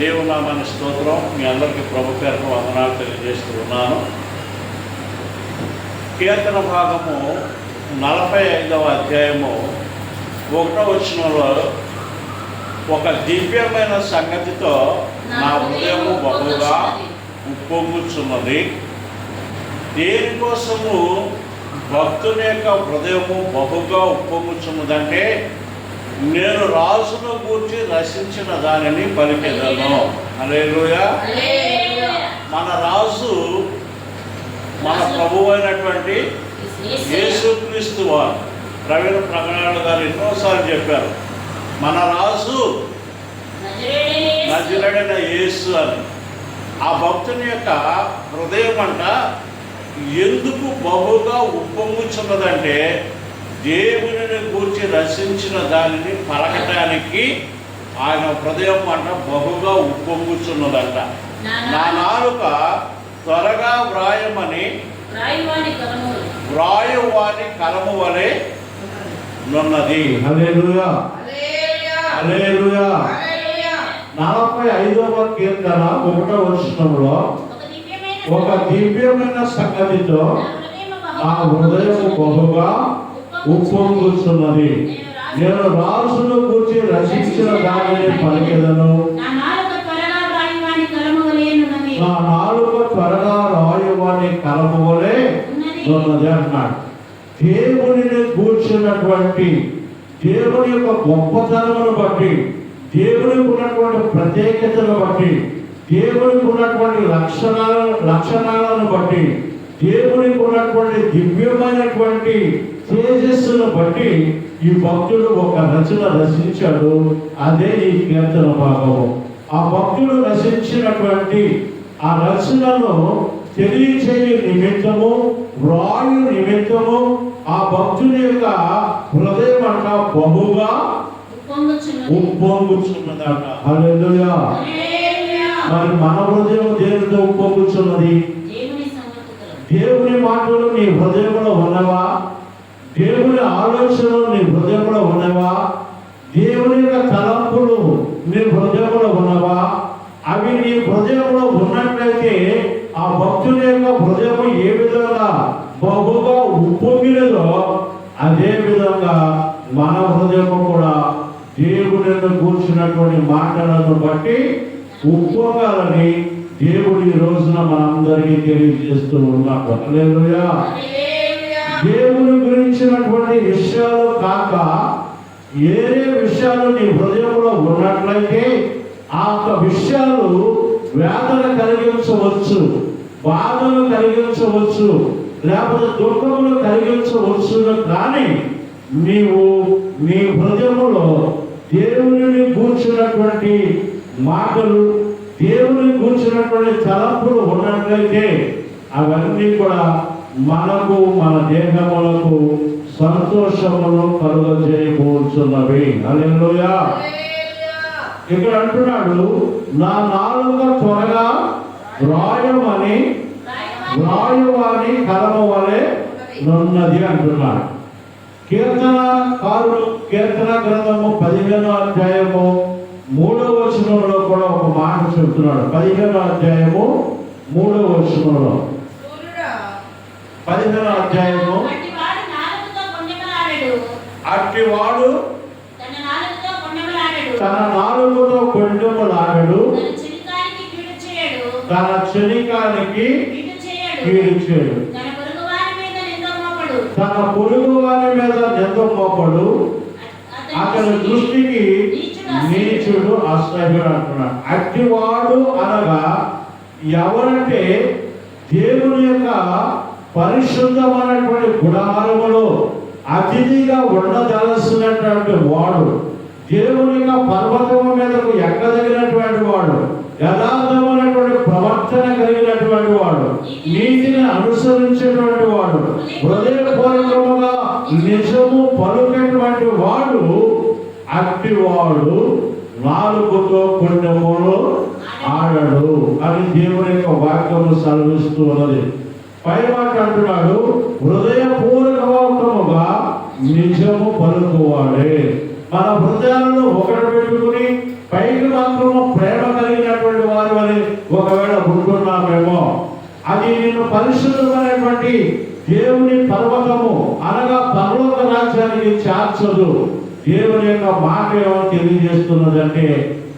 దేవునామాని స్తోత్రం. మీ అందరికీ ప్రభు పేరుకు వందనాలు తెలియజేస్తూ ఉన్నాను. కీర్తన భాగము నలభై ఐదవ అధ్యాయము ఒకటో వచనంలో ఒక దివ్యమైన సంగతితో నా హృదయము బహుగా ఉప్పొంగుచున్నది. దేనికోసము భక్తుని యొక్క హృదయము బహుగా ఉప్పొంగుచున్నదంటే నేను రాజును గూర్చి రచించిన దానిని పలికెదను. అలేలుయా మన రాజు మన ప్రభు అయినటువంటి యేసుక్రీస్తు వారు. ప్రవీణ ప్రకటనలు గారు ఎన్నోసార్లు చెప్పారు. మన రాజు నజరుడైన యేసు అని. ఆ భక్తుని యొక్క హృదయం అంట ఎందుకు బహుగా ఉప్పొంగుచున్నదంటే దేవునిని గూర్చి రచించిన దానిని పలకటానికి ఆయన హృదయం అంట బహుగా ఉప్పొంగుచున్నదంట. నా నాలుక త్వరగా వ్రాయమని వ్రాయువాని కలము. వలె నున్నది. హల్లెలూయా. హల్లెలూయా. నలభై ఐదవ కీర్తన ఒకటో వచనంలో ఒక దివ్యమైన సంగతితో నా హృదయం బహుగా ఉప్పొంగుతున్నది నేను రాసును కూర్చి రచించిన దానిని పలికెదను నా నాలుక త్వరగా రాయువాని కలము వలె ఉన్నది. అన్నాడు. దేవునిని కూర్చున్నటువంటి దేవుని యొక్క గొప్పతనమును బట్టి దేవునికి ఉన్నటువంటి ప్రత్యేకతను బట్టి దేవునికి ఉన్నటువంటి లక్షణాల లక్షణాలను బట్టి దేవునికి ఉన్నటువంటి దివ్యమైనటువంటి తేజస్సును బట్టి ఈ భక్తుడు ఒక రచన రచించాడు అదే ఈ కీర్తన భాగము ఆ భక్తుడు రచించినటువంటి ఆ రచనను తెలియచేయ నిమిత్తము వ్రాయు నిమిత్తము ఆ భక్తుని యొక్క హృదయం అంట బహుగా. ఉప్పొంగుచున్నదట. మరి మన హృదయం దేనితో ఉప్పొంగుచున్నది. దేవుని మాటలు నీ హృదయంలో ఉన్నవా దేవుని ఆలోచనలు నీ హృదయంలో ఉన్నవా? దేవుని యొక్క తలంపులు నీ హృదయంలో ఉన్నవా? అవి నీ హృదయంలో ఉన్నట్లయితే ఆ భక్తుని యొక్క హృదయం ఏ విధంగా బహుగా ఉప్పొంగినదో అదే విధంగా మన హృదయం కూడా దేవుని కూర్చున్నటువంటి మాటలను బట్టి ఉప్పొంగాలని దేవుడి ఈ రోజున మనందరికీ తెలియజేస్తూ ఉన్నాడు. హల్లెలూయా. దేవుని గురించినటువంటి విషయాలు కాక ఏరే విషయాలు నీ హృదయంలో ఉన్నట్లయితే ఆ యొక్క విషయాలు వేదన కలిగించవచ్చు బాధను కలిగించవచ్చు లేకపోతే దుఃఖమును కలిగించవచ్చు. కానీ నీవు నీ హృదయములో దేవుని కూర్చున్నటువంటి మాటలు దేవుని కూర్చున్నటువంటి తలంపులు ఉన్నట్లయితే అవన్నీ కూడా మనకు మన దేహములకు సంతోషమును కలుగజేయబోతున్నవి హల్లెలూయా. ఇక్కడ అంటున్నాడు నా నాలుక త్వరగా వ్రాయమని వ్రాయువాని కలము వలె నున్నది అంటున్నాడు. కీర్తన కారుడు కీర్తన గ్రంథము పదిహేనో అధ్యాయము మూడవ వచనంలో కూడా ఒక మాట చెప్తున్నాడు. పదిహేనో అధ్యాయము మూడవ వచనంలో. పదిహేనో అధ్యాయము. అట్టివాడు తన నాలుగుతో కొండెములాడడు తన క్షణికానికి కీడు చేయడు. కీడు చేయడు. తన పొరుగు వారి మీద నింద మోపడు. అతని దృష్టికి నీచుడు అసహ్యుడు అంటున్నాడు. అట్టివాడు అనగా ఎవరంటే దేవుని యొక్క పరిశుద్ధమైనటువంటి గుడారములో అతిథిగా ఉండదలసినటువంటి వాడు దేవుని యొక్క పర్వతము మీదకు ఎక్కదగినటువంటి వాడు యథార్థమైనటువంటి ప్రవర్తన కలిగినటువంటి వాడు నీతిని అనుసరించేటువంటి వాడు హృదయపూర్వకముగా నిజము పలుకటువంటి వాడు అట్టివాడు నాలుగుతో కొండెములు ఆడడు అని దేవుని యొక్క వాక్యము సెలవిస్తూ ఉన్నది. పై మాట అంటున్నాడు హృదయపూర్వకముగా నిజము పలుకువాడే. మన హృదయాలను ఒకటి పెట్టుకుని పైకి మాత్రము ప్రేమ కలిగినటువంటి వారు అని ఒకవేళ ఉంటున్నామేమో అది నిన్ను పరిశుద్ధమైనటువంటి దేవుని పర్వతము అనగా పర్వత రాజ్యానికి చేర్చదు. దేవుని యొక్క మాట ఏమో తెలియజేస్తున్నదంటే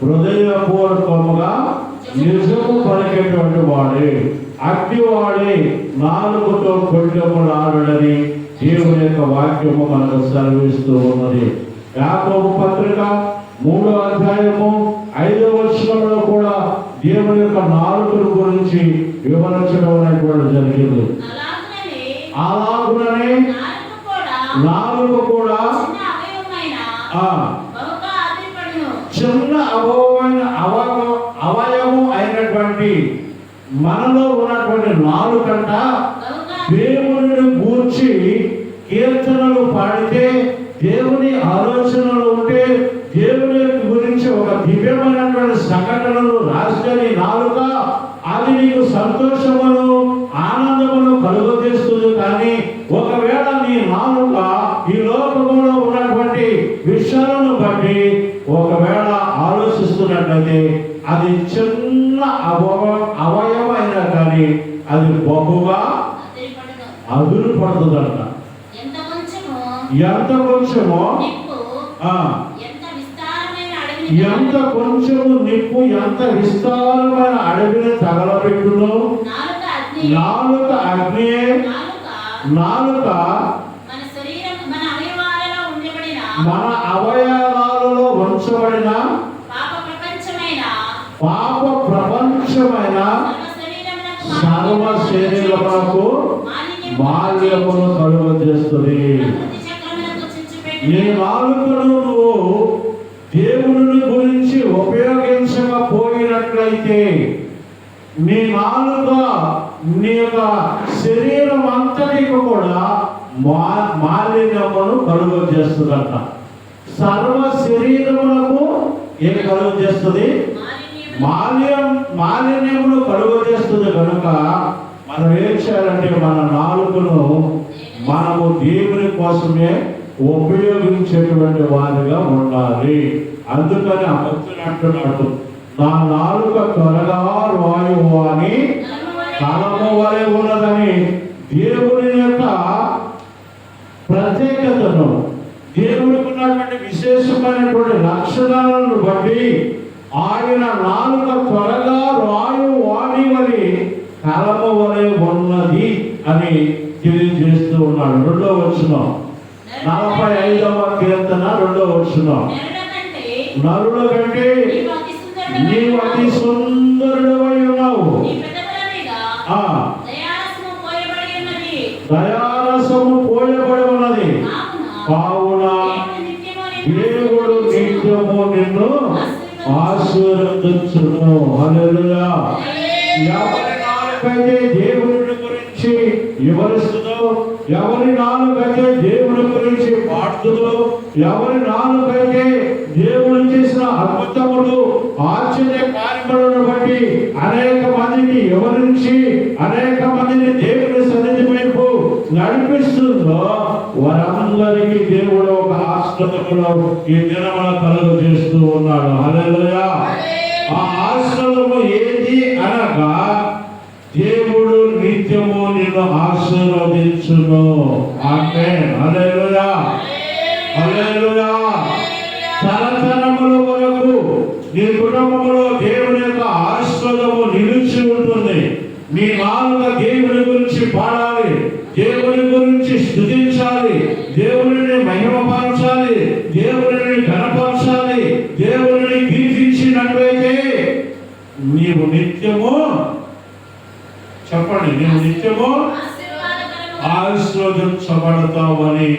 హృదయపూర్వకముగా నిజము పలికేటువంటి వాడే. అగ్నివాడే నాలుగుతో కొండములు ఆడని దేవుని యొక్క వాక్యము మనకు సెలవిస్తూ ఉన్నది. యాకోబు పత్రిక మూడో అధ్యాయము ఐదవ వచనంలో కూడా దేవుని యొక్క నాలుగుల గురించి వివరించడం అనేటువంటి జరిగింది. అలాగనే అలాగుననే నాలుగు కూడా నాలుగు చిన్న అవయవమైన అవయవం అయినటువంటి మనలో ఉన్నటువంటి నాలుకంట దేవుని గూర్చి కీర్తనలు పాడితే దేవుని ఆలోచనలు ఉంటే దేవుని గురించి ఒక దివ్యమైనటువంటి సంఘటనలు రాసుకొని నాలుక. అది నీకు సంతోషమును ఆనందమును కలుగజేస్తుంది. కానీ ఒకవేళ నీ నాలుక ఈ లోకములో ఉన్నటువంటి విషయాలను బట్టి ఒకవేళ ఆలోచిస్తున్నట్లయితే అది చిన్న అవయ అవయవైనా కానీ అది బహుగా అదురు పడుతుందంట ఎంత కొంచెము? ఎంత కొంచెమో? నిప్పు. ఆ, ఎంత విస్తారమైన అడవిని తగలబెట్టును? నాలుక అగ్ని. నాలుక మన అవయవాలలో ఉంచబడిన ప్రపంచమైన సర్వ శరీరమునకు శరీరములకు బాల్యమును కలువ చేస్తుంది. చక్రమునకు చిచ్చుపెట్టు నీ నాలుకను నువ్వు దేవుని గురించి ఉపయోగించకపోయినట్లయితే నీ నాలుక నీ యొక్క శరీరం అంతటికి కూడా మా మాలిన్యమును కలుగ చేస్తుందంట. సర్వ శరీరములకు ఏమి కలుగ చేస్తుంది? మాల్యం మాలిన్యమును కలుగ చేస్తుంది కనుక మనం ఏం చేయాలంటే మన నాలుగును మనము దేవుని కోసమే ఉపయోగించేటువంటి వారిగా ఉండాలి. అందుకని ఆ అంటున్నాడు నా నాలుక త్వరగా వాయువు అని కాలము వలె ఉన్నదని దేవుని యొక్క ప్రత్యేకతను దేవుడికి ఉన్నటువంటి విశేషమైనటువంటి లక్షణాలను బట్టి ఆయన నాలుక త్వరగా రాయు వాణి వలి కలము వలె ఉన్నది అని తెలియజేస్తూ ఉన్నాడు. రెండో వచ్చిన నలభై ఐదవ కీర్తన రెండో వచ్చిన నెరడ కంటే నీవు అతి సుందరుడవై ఉన్నావు. దయారసము పోయబడి ఉన్నది. కావున దేవుడు నిత్యము నిన్ను ఆశీర్వదించును. హల్లెలూయా. ఎవరి నాలుకైతే దేవుని గురించి వివరిస్తుందో ఎవరి నాలుకైతే దేవుని గురించి పాడుతుందో ఎవరి నాలుకైతే దేవుడు చేసిన అద్భుతములు ఆశ్చర్య కార్యములను బట్టి అనేక మందిని వివరించి అనేక మందిని దేవుని నడిపిస్తుందో వారందరికీ దేవుడు ఒక ఆశ్రదములో ఈ దినమున కలుగు చేస్తూ ఉన్నాడు. హల్లెలూయా. ఆ ఆశ్రదము ఏది అనగా దేవుడు నిత్యము నిన్ను ఆశీర్వదించును. ఆమేన్. హల్లెలూయా. హల్లెలూయా. తరతరముల వరకు నీ కుటుంబంలో దేవుని యొక్క ఆశీర్వాదము నిలిచి ఉంటుంది. మీ నాలుక దేవుని గురించి పాడాలి. దేవుని గురించి స్థుతించాలి దేవుని మహిమపరచాలి. దేవుని ఘనపరచాలి. దేవుని కీర్తించినట్లయితే నీవు నిత్యము చెప్పండి నీవు నిత్యము ఆశీర్వాదకరము ఆశీర్వదించబడతావని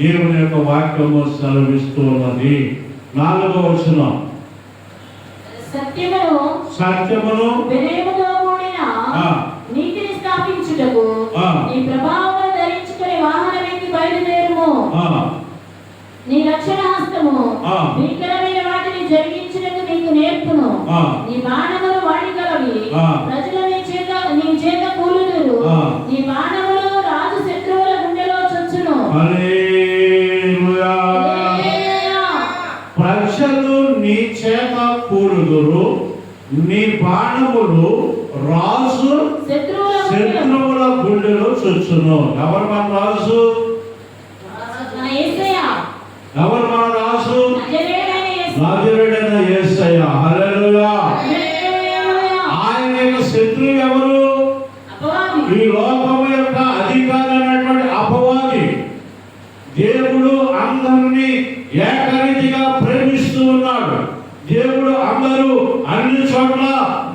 దేవుని యొక్క వాక్యము సెలవిస్తూ ఉన్నది. నాలుగవ వచనం. సత్యమును సత్యమును వినయముతో కూడిన ఆ. నీతిని స్థాపించుటకు. నీ ప్రభావం ధరించుకుని వాహనమెక్కి బయలుదేరుము నీ రక్షణ హస్తము ఆ. భీకరమైన వాటిని జరిగించుటకు నీకు నేర్పును ఆ. నీ బాణములు వాడికలవి. ప్రజలు నీ చేత నీ చేత కూలుదురు ఆ. నీ బాణములు రాజు శత్రువుల గుండెలో చొచ్చును. ప్రజలు నీ చేత కూలుదురు నీ బాణములు రాజు శత్రువుల గుండెలో. చొచ్చును ఎవరు మన రాజు? ఎవరు మన రాజు. రాజుడైన యేసయ్య హల్లెలూయా. ఆయన యొక్క శత్రువు ఎవరు. ఈ లోకము యొక్క అధికారి అయినటువంటి అపవాది. దేవుడు అందరినీ ఏకరీతిగా ప్రేమిస్తూ ఉన్నాడు. దేవుడు అందరూ అన్ని చోట్ల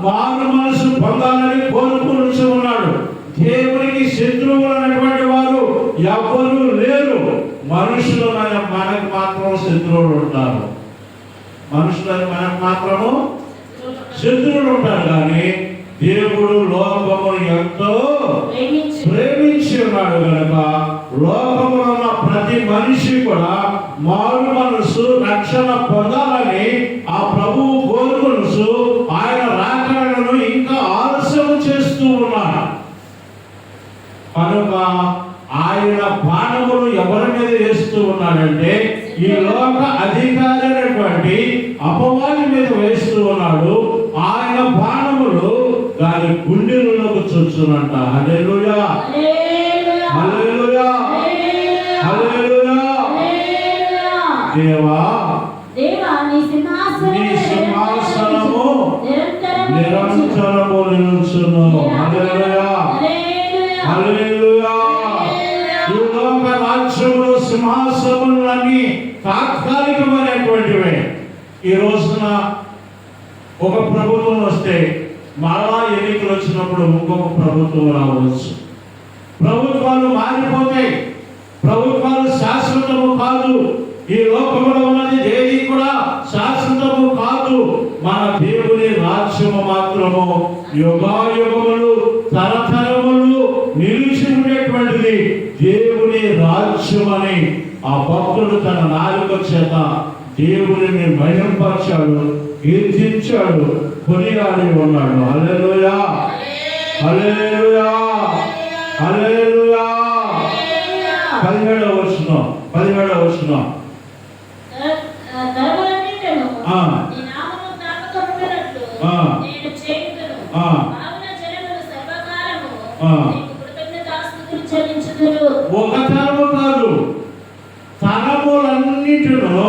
మారు మనసు పొందాలని కోరుకుంటూ ఉన్నాడు. దేవునికి శత్రువులు అనేటువంటి వారు ఎవ్వరూ లేరు. మనుషులు మన మనకు మాత్రం శత్రువులు ఉంటారు. మనుషులు మనకు మాత్రము శత్రువులు ఉంటారు. కానీ దేవుడు లోకమును ఎంతో ప్రేమించి ఉన్నాడు కనుక లోకములో ఉన్న ప్రతి మనిషి కూడా మారు మనసు రక్షణ ఉన్నాడంటే ఈ లోక అధికారైనటువంటి అపవాది మీద వేస్తూ ఉన్నాడు. ఆయన బాణములు దాని గుండెలలోకి చొచ్చునంట హల్లెలూయా. హల్లెలూయా. హల్లెలూయా. దేవా నీ సింహాసనము నిరంతరము నిరంతరము నిలుచును. హల్లెలూయా. మరలా ఎన్నికలు వచ్చినప్పుడు ఇంకొక ప్రభుత్వం రావచ్చు. ప్రభుత్వాలు మారిపోతాయి ప్రభుత్వాలు శాశ్వతము కాదు. ఈ లోకంలో ఉన్నది ఏది కూడా శాశ్వతము కాదు. మన దేవుని రాజ్యము మాత్రము యుగాయుగములు తరతరములు నిలిచి ఉండేటువంటిది దేవుని రాజ్యం అని ఆ భక్తుడు తన నాలుక చేత దేవుడిని మహింపరిచాడు కీర్తించాడు కొనియాడి ఉన్నాడు. అలెలుయా అలెలుయా అలెలుయా పదిహేడవ వచ్చిన పదిహేడవ వచ్చిన ఒక తరము కాదు తరములన్నిటిను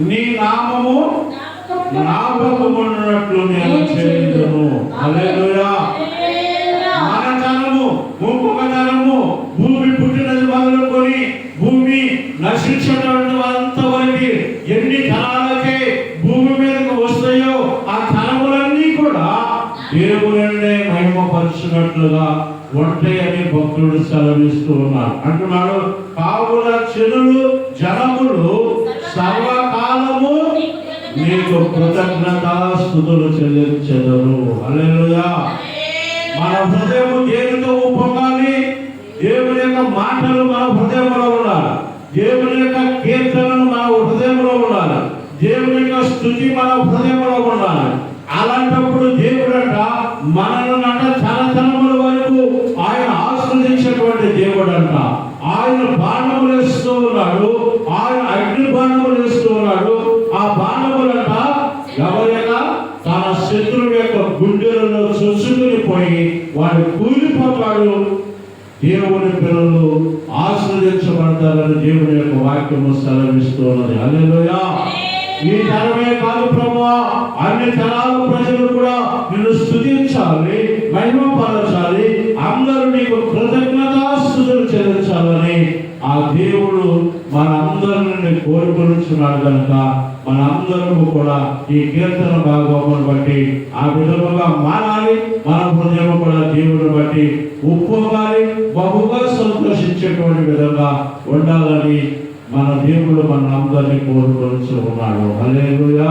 నీ నామము జ్ఞాపకమున్నట్లు నేను చేయుదును హల్లెలూయా హల్లెలూయా. మన తరము ఇంకొక తరము భూమి పుట్టినది మొదలుకొని భూమి నశించేటువంటి అంతవరకు ఎన్ని తరాలకే భూమి మీదకు వస్తాయో ఆ తరములన్నీ కూడా దేవుని మహిమపరచినట్లుగా ఉంటాయని భక్తుడు సెలవిస్తూ ఉన్నాడు అంటున్నాడు కావున చెరులు జనములు సర్వకాలము నీకు కృతజ్ఞతాస్తుతులు చెల్లించెదరు హల్లెలూయా. మన హృదయం దేనితో ఉప్పొంగాలి? దేవుని యొక్క మాటలు మన హృదయంలో ఉండాలి. దేవుని యొక్క కీర్తనలు మన హృదయంలో ఉండాలి. దేవుని యొక్క స్థుతి మన హృదయంలో ఉండాలి. అలాంటప్పుడు దేవుడంట మనల్ని అంట తనతనముల ఉన్నది. హల్లెలూయా. ఈ తరమే కాదు ప్రభా అన్ని తరాల ప్రజలు కూడా నిన్ను స్తుతించాలి మహిమపరచాలి అందరూ నీకు కృతజ్ఞతాస్తుతులు చెల్లించాలని ఆ దేవుడు మన అందరిని కోరుకొనిచున్నాడు కనుక మన అందరము కూడా ఈ కీర్తన భాగమును బట్టి ఆ విధముగా మారాలి. మన హృదయం కూడా దేవుని బట్టి ఉప్పొంగాలి. బహుగా సంతోషించేటువంటి విధంగా ఉండాలని మన దేవుడు మన అందరినీ కోరుకొని ఉన్నాడు హల్లెలూయా.